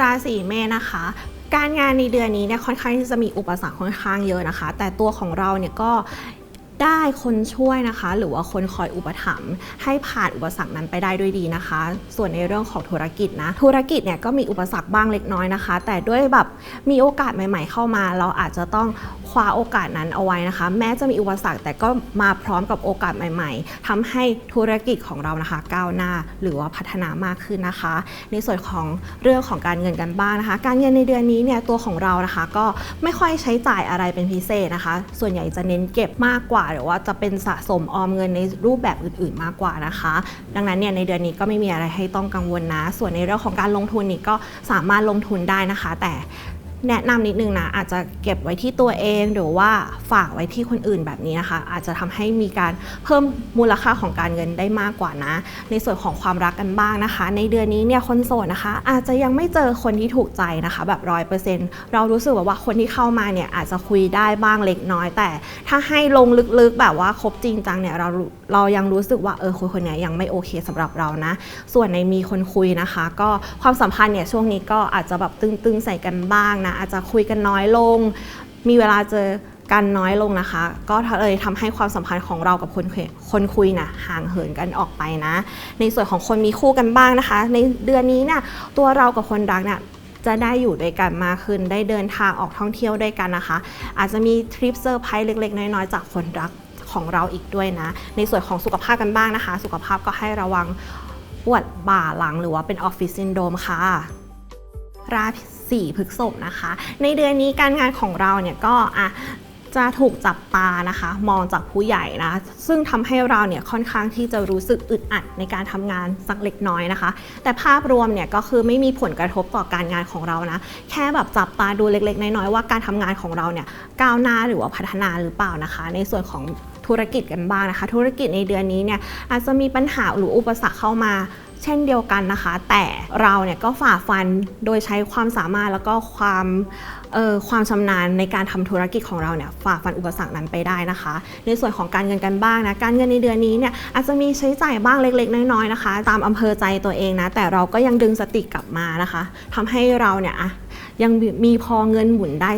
ราศีเมษนะคะ การงานในเดือนนี้เนี่ยค่อนข้างที่จะมีอุปสรรคค่อนข้างเยอะนะคะ แต่ตัวของเราเนี่ยก็ได้คนช่วยนะคะ หรือว่าคนคอยอุปถัมภ์ให้ผ่านอุปสรรคนั้นไปได้ด้วยดีนะคะ ส่วนในเรื่องของธุรกิจนะ ธุรกิจเนี่ยก็มีอุปสรรคบ้างเล็กน้อยนะคะ แต่ด้วยแบบมีโอกาสใหม่ ๆ เข้ามา เราอาจจะต้อง คว้าโอกาสนั้นเอาไว้นะคะ แม้จะมีอุปสรรคแต่ก็มาพร้อมกับโอกาสใหม่ ๆทำให้ธุรกิจของเรานะคะ ก้าวหน้าหรือว่าพัฒนามากขึ้นนะคะ ในส่วนของเรื่องของการเงินกันบ้างนะคะ การเงินในเดือนนี้เนี่ยตัวของเรานะคะ ก็ไม่ค่อยใช้จ่ายอะไรเป็นพิเศษนะคะ ส่วนใหญ่จะเน้นเก็บมากกว่า หรือว่าจะเป็นสะสมออมเงินในรูปแบบอื่น ๆ มากกว่านะคะ ดังนั้นเนี่ยในเดือนนี้ก็ไม่มีอะไรให้ต้องกังวลนะ ส่วนในเรื่องของการลงทุนนี่ก็สามารถลงทุนได้นะคะ แต่ แนะนำนิดนึงนะอาจจะเก็บไว้ที่ตัวเองหรือว่าฝากไว้ที่คนอื่นแบบนี้นะคะ อาจจะทำให้มีการเพิ่มมูลค่าของการเงินได้มากกว่านะ ในส่วนของความรักกันบ้างนะคะ ในเดือนนี้เนี่ยคนโสดนะคะ อาจจะยังไม่เจอคนที่ถูกใจนะคะ แบบร้อยเปอร์เซ็นต์เรารู้สึกว่าวาคนที่เข้ามาเนี่ยอาจจะคุยได้บ้างเล็กน้อย แต่ถ้าให้ลงลึกๆแบบว่าคบจริงจังเนี่ยเราเรายังรู้สึกว่าเออคนคนเนี้ยยังไม่โอเคสำหรับเรานะ ส่วนในมีคนคุยนะคะ ก็ความสัมพันธ์เนี่ยช่วงนี้ก็อาจจะแบบตึงๆใส่กันบ้างนะ อาจจะคุยกันน้อยลง มีเวลาเจอกันน้อยลงนะคะ ก็เลยทำให้ความสัมพันธ์ของเรากับคนคุยคนคุยนะห่างเหินกันออกไปนะ ในส่วนของคนมีคู่กันบ้างนะคะ ในเดือนนี้เนี่ยตัวเรากับคนรักเนี่ยจะได้อยู่ด้วยกันมากขึ้น ได้เดินทางออกท่องเที่ยวด้วยกันนะคะ อาจจะมีทริปเซอร์ไพรส์เล็กๆ น้อยๆ จากคนรัก ของเราอีกด้วยนะ ในส่วนของสุขภาพกันบ้างนะคะ สุขภาพก็ให้ระวังปวดบ่าหลังหรือว่าเป็นออฟฟิศซินโดมค่ะ ราศีพฤษภนะคะ ในเดือนนี้การงานของเราเนี่ยก็อะจะถูกจับตานะคะ มองจากผู้ใหญ่นะ ซึ่งทำให้เราเนี่ยค่อนข้างที่จะรู้สึกอึดอัดในการทำงานสักเล็กน้อยนะคะ แต่ภาพรวมเนี่ยก็คือไม่มีผลกระทบต่อการงานของเรานะ แค่แบบจับตาดูเล็กๆ น้อยๆว่าการทำงานของเราเนี่ยก้าวหน้าหรือว่าพัฒนาหรือเปล่านะคะ ในส่วนของ ธุรกิจกันบ้างนะคะ ธุรกิจในเดือนนี้เนี่ยอาจจะมีปัญหาหรืออุปสรรคเข้ามาเช่นเดียวกันนะคะ แต่เราเนี่ยก็ฝ่าฟันโดยใช้ความสามารถแล้วก็ความความชำนาญในการทำธุรกิจของเราเนี่ยฝ่าฟันอุปสรรคนั้นไปได้นะคะ ในส่วนของการเงินกันบ้างนะการเงินในเดือนนี้เนี่ยอาจจะมีใช้จ่ายบ้างเล็ก ๆ น้อยๆนะคะ ตามอำเภอใจตัวเองนะแต่เราก็ยังดึงสติกลับมานะคะทำให้เราเนี่ยยังมีพอเงินหมุนได้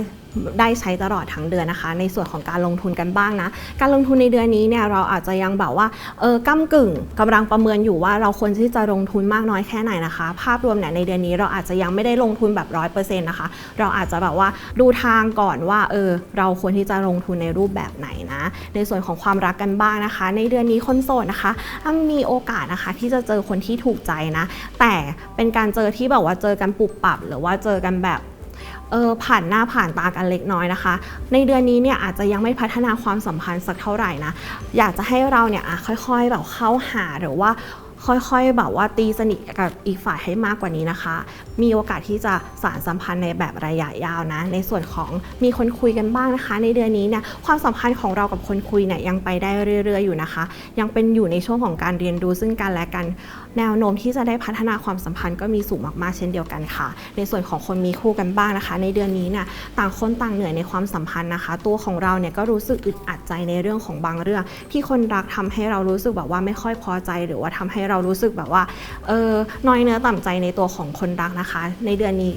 ได้ใช้ตลอดทั้งเดือนนะคะ ในส่วนของการลงทุนกันบ้างนะ การลงทุนในเดือนนี้เนี่ยเราอาจจะยังแบบว่าเออก้ากึ่งกำลังประเมินอยู่ว่าเราควรที่จะลงทุนมากน้อยแค่ไหนนะคะ ภาพรวมเนี่ยในเดือนนี้เราอาจจะยังไม่ได้ลงทุนแบบร้อยเปอร์เซ็นต์นะคะ เราอาจจะแบบว่าดูทางก่อนว่าเออเราควรที่จะลงทุนในรูปแบบไหนนะ ในส่วนของความรักกันบ้างนะคะ ในเดือนนี้คนโสดนะคะมีโอกาสนะคะที่จะเจอคนที่ถูกใจนะ แต่เป็นการเจอที่แบบว่าเจอกันปุบปับ หรือว่าเจอกันแบบ ผ่านหน้าผ่านตากันเล็กน้อยนะคะ ในเดือนนี้เนี่ยอาจจะยังไม่พัฒนาความสัมพันธ์สักเท่าไหร่นะ อยากจะให้เราเนี่ยค่อยๆแบบเข้าหาหรือว่าค่อยๆ แบบว่าตีสนิทกับอีกฝ่ายให้มากกว่านี้นะคะ มีโอกาสที่จะสานสัมพันธ์ในแบบระยะยาวนะ ในส่วนของมีคนคุยกันบ้างนะคะ ในเดือนนี้เนี่ยความสัมพันธ์ของเรากับคนคุยเนี่ยยังไปได้เรื่อยๆ อยู่นะคะ ยังเป็นอยู่ในช่วงของการเรียนรู้ซึ่งกันและกัน แนวโน้มที่จะได้พัฒนาความสัมพันธ์ก็มีสูงมากๆเช่นเดียวกันค่ะ ในส่วนของคนมีคู่กันบ้างนะคะ ในเดือนนี้เนี่ยต่างคนต่างเหนื่อยในความสัมพันธ์นะคะ ตัวของเราเนี่ยก็รู้สึกอึดอัดใจในเรื่องของบางเรื่อง ที่คนรักทำให้เรารู้สึกแบบว่าไม่ค่อยพอใจ หรือว่าทำให้เรารู้สึกแบบว่าเออน้อยเนื้อต่ำใจในตัวของคนรักนะคะ ในเดือนนี้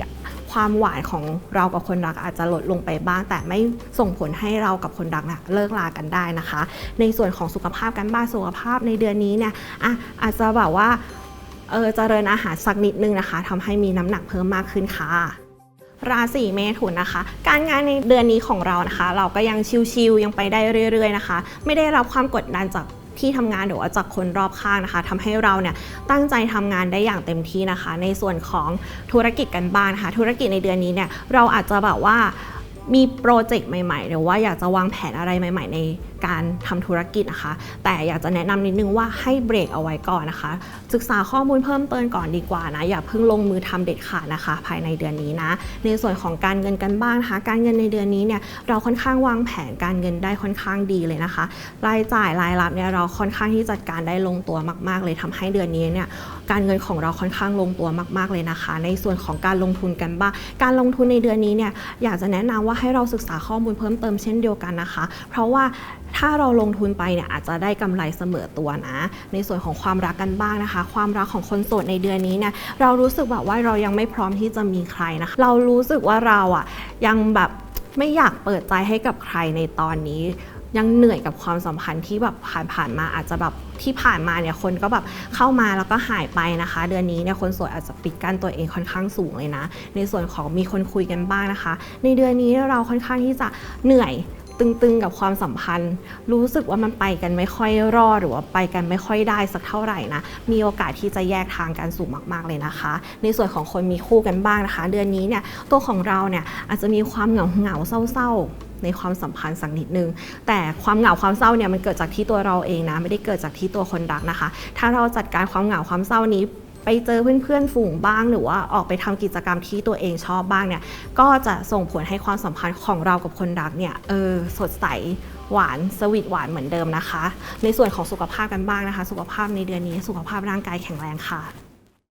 ความหวานของเรากับคนรักอาจจะลดลงไปบ้าง แต่ไม่ส่งผลให้เรากับคนรักนะเลิกลากันได้นะคะ ในส่วนของสุขภาพกันบ้างสุขภาพในเดือนนี้เนี่ยอะอาจจะแบบว่าเออเจริญอาหารสักนิดนึงนะคะทำให้มีน้ำหนักเพิ่มมากขึ้นค่ะราศีเมถุนนะคะ การงานในเดือนนี้ของเรานะคะ เราก็ยังชิลๆยังไปได้เรื่อย ๆ นะคะ ไม่ได้รับความกดดันจาก ที่ทำงานหรือว่าจากคนรอบข้างนะคะทำให้เราเนี่ยตั้งใจทำงานได้อย่างเต็มที่นะคะ ในส่วนของธุรกิจกันบ้านะคะธุรกิจในเดือนนี้เนี่ยเราอาจจะแบบว่ามีโปรเจกต์ใหม่ ๆ หรือว่าอยากจะวางแผนอะไรใหม่ ๆ ในการทำธุรกิจนะคะ แต่อยากจะแนะนำนิดนึงว่าให้เบรกเอาไว้ก่อนนะคะ ศึกษาข้อมูลเพิ่มเติมก่อนดีกว่านะ อย่าเพิ่งลงมือทำเด็ดขาดนะคะ ภายในเดือนนี้นะ ในส่วนของการเงินกันบ้างนะคะ การเงินในเดือนนี้เนี่ยเราค่อนข้างวางแผนการเงินได้ค่อนข้างดีเลยนะคะ รายจ่ายรายรับเนี่ยเราค่อนข้างที่จัดการได้ลงตัวมาก ๆ เลยทำให้เดือนนี้เนี่ยการเงินของเราค่อนข้างลงตัวมาก ๆ เลยนะคะ ในส่วนของการลงทุนกันบ้าง การลงทุนในเดือนนี้เนี่ยอยากจะแนะนำว่าให้เราศึกษาข้อมูลเพิ่มเติมเช่นเดียวกันนะคะ เพราะว่าถ้าเราลงทุนไปเนี่ยอาจจะได้กำไรเสมอตัวนะ ในส่วนของความรักกันบ้างนะคะ ความรักของคนโสดในเดือนนี้เนี่ยเรารู้สึกแบบว่าเรายังไม่พร้อมที่จะมีใครนะคะ เรารู้สึกว่าเราอะยังแบบไม่อยากเปิดใจให้กับใครในตอนนี้ ยังเหนื่อยกับความสัมพันธ์ที่แบบผ่านผ่านมาอาจจะแบบที่ผ่านมาเนี่ยคนก็แบบเข้ามาแล้วก็หายไปนะคะ เดือนนี้เนี่ยคนโสดอาจจะปิดกั้นตัวเองค่อนข้างสูงเลยนะ ในส่วนของมีคนคุยกันบ้างนะคะ ในเดือนนี้เราค่อนข้างที่จะเหนื่อย ตึงๆ กับความสัมพันธ์ รู้สึกว่ามันไปกันไม่ค่อยรอดหรือว่าไปกันไม่ค่อยได้สักเท่าไหร่นะ มีโอกาสที่จะแยกทางกันสูงมากๆเลยนะคะ ในส่วนของคนมีคู่กันบ้างนะคะ เดือนนี้เนี่ยตัวของเราเนี่ยอาจจะมีความเหงาเหงาๆเศร้าๆในความสัมพันธ์สักนิดนึง แต่ความเหงาความเศร้าเนี่ยมันเกิดจากที่ตัวเราเองนะ ไม่ได้เกิดจากที่ตัวคนรักนะคะ ถ้าเราจัดการความเหงาความเศร้านี้ ไปเจอเพื่อนๆฝูงบ้าง หรือว่าออกไปทำกิจกรรมที่ตัวเองชอบบ้างเนี่ยก็จะส่งผลให้ความสัมพันธ์ของเรากับคนรักเนี่ยเออสดใสหวานสวีทหวานเหมือนเดิมนะคะ ในส่วนของสุขภาพกันบ้างนะคะ สุขภาพในเดือนนี้สุขภาพร่างกายแข็งแรงค่ะ